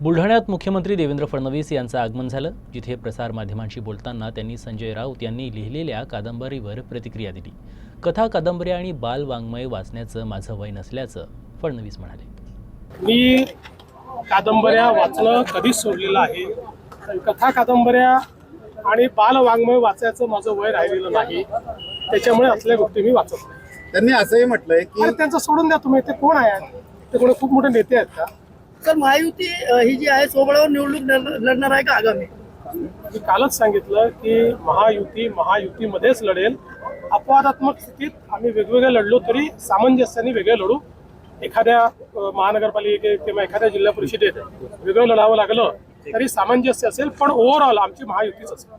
बुलढाण्यात मुख्यमंत्री देवेंद्र फडणवीस यांचं आगमन झालं. जिथे प्रसारमाध्यमांशी बोलताना त्यांनी संजय राऊत यांनी लिहिलेल्या कादंबरीवर प्रतिक्रिया दिली. कथा कादंबऱ्या आणि बाल वाङ्मय वाचण्याचं माझं वय नसल्याचं फडणवीस म्हणाले. मी कादंबऱ्या वाचणं कधीच सोडलेलं आहे. कथा कादंबऱ्या आणि बालवाङ्मय वाचायचं माझं वय राहिलेलं नाही. त्याच्यामुळे असल्या गोष्टी मी वाचत नाही. त्यांनी असंही म्हटलंय की त्यांचं सोडून द्या तुम्ही. ते कोण आहेत? ते कोणी खूप मोठे नेते आहेत का? तर महायुती ही जी आहे सोबळावर निवडणूक लढ- लढणार आहे का आगामी? मी कालच सांगितलं की महायुती महायुतीमध्येच लढेल. अपवादात्मक स्थितीत आम्ही वेगवेगळे लढलो तरी सामंजस्याने वेगळे लढू. एखाद्या महानगरपालिके किंवा एखाद्या जिल्हा परिषदेत वेगळं लढावं लागलं तरी सामंजस्य असेल पण ओव्हरऑल आमची महायुतीच असेल.